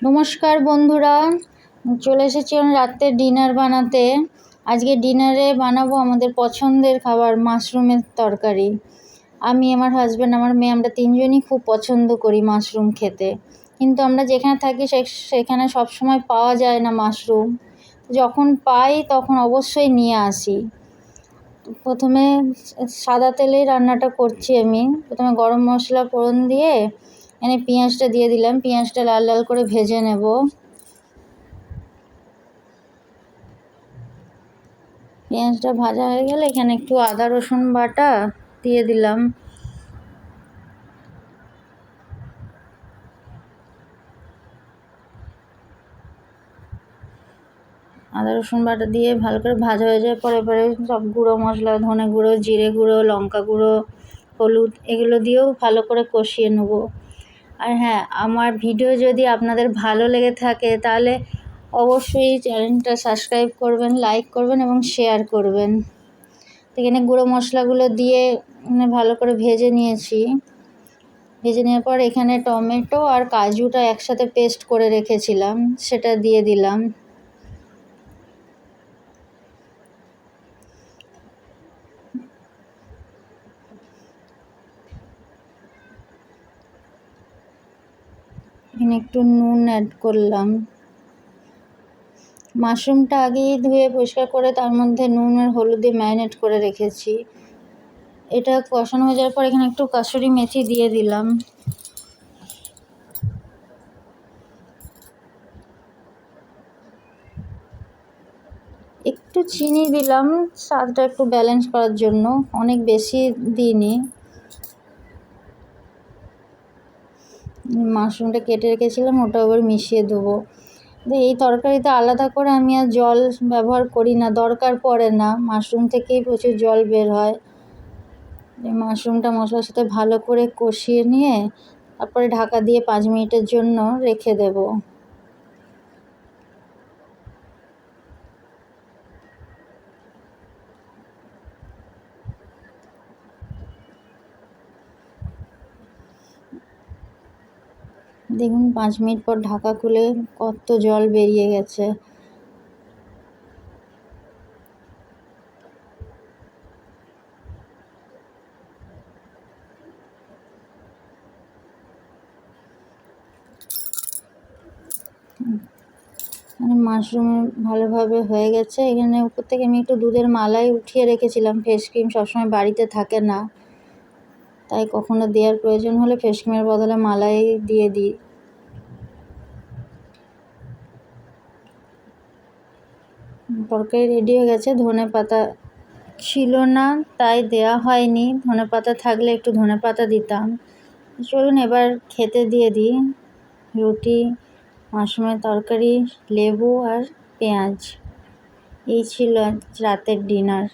নমস্কার বন্ধুরা। চলে এসেছি আমি রাত্রে ডিনার বানাতে। আজকে ডিনারে বানাবো আমাদের পছন্দের খাবার, মাশরুমের তরকারি। আমি, আমার হাজব্যান্ড আমার মেয়ে, আমরা তিনজনই খুব পছন্দ করি মাশরুম খেতে। কিন্তু আমরা যেখানে থাকি সেখানে সব সময় পাওয়া যায় না মাশরুম। যখন পাই তখন অবশ্যই নিয়ে আসি। প্রথমে সাদা তেলেই রান্নাটা করছি আমি। প্রথমে গরম মশলা ফোড়ন দিয়ে এখানে পেঁয়াজটা দিয়ে দিলাম। পেঁয়াজটা লাল লাল করে ভেজে নেব। পেঁয়াজটা ভাজা হয়ে গেলে এখানে একটু আদা, রসুন বাটা দিয়ে দিলাম। আদা, রসুন বাটা দিয়ে ভালো করে ভাজা হয়ে যায়। পরে পরে সব গুঁড়ো মশলা, ধনে গুঁড়ো, জিরে গুঁড়ো, লঙ্কা গুঁড়ো, হলুদ এগুলো দিয়েও ভালো করে কষিয়ে নেব। আর হ্যাঁ আমার ভিডিও যদি আপনাদের ভালো লেগে থাকে, তাহলে অবশ্যই চ্যানেলটা সাবস্ক্রাইব করবেন লাইক করবেন এবং শেয়ার করবেন। এখানে গুঁড়ো মশলাগুলো দিয়ে মানে ভালো করে ভেজে নিয়েছি। ভেজে নেওয়ার পর এখানে টমেটো আর কাজুটা একসাথে পেস্ট করে রেখেছিলাম, সেটা দিয়ে দিলাম। এখানে একটু নুন অ্যাড করলাম। মাশরুমটা আগেই ধুয়ে পরিষ্কার করে তার মধ্যে নুন আর হলুদ দিয়ে ম্যারিনেট করে রেখেছি। এটা কষানো হয়ে যাওয়ার পর এখানে একটু কাসুরি মেথি দিয়ে দিলাম। একটু চিনি দিলাম, স্বাদটা একটু ব্যালেন্স করার জন্য। অনেক বেশি দিইনি। মাশরুমটা কেটে রেখেছিলাম, ওটা আবার মিশিয়ে দেবো। এই তরকারিতে আলাদা করে আমি আর জল ব্যবহার করি না, দরকার পড়ে না। মাশরুম থেকেই প্রচুর জল বের হয়। মাশরুমটা মশলার সাথে ভালো করে কষিয়ে নিয়ে, তারপরে ঢাকা দিয়ে পাঁচ মিনিটের জন্য রেখে দেবো। দেখুন, পাঁচ মিনিট পর ঢাকা খুলে কত জল বেরিয়ে গেছে। মানে মাশরুম ভালোভাবে হয়ে গেছে। এখানে উপর থেকে আমি একটু দুধের মালাই উঠিয়ে রেখেছিলাম ফেস ক্রিম সবসময় বাড়িতে থাকে না। তাই কখনো দেওয়ার প্রয়োজন হলে ফেস ক্রিমের বদলে মালাই দিয়ে দিই। তরকারি রেডি হয়ে গেছে, ধনে পাতা ছিল না, তাই দেওয়া হয়নি। ধনে পাতা থাকলে একটু ধনে পাতা দিতাম। চলুন এবার খেতে দিয়ে দিই। রুটি, মাশরুমের তরকারি, লেবু আর পেঁয়াজ। এই ছিল রাতের ডিনার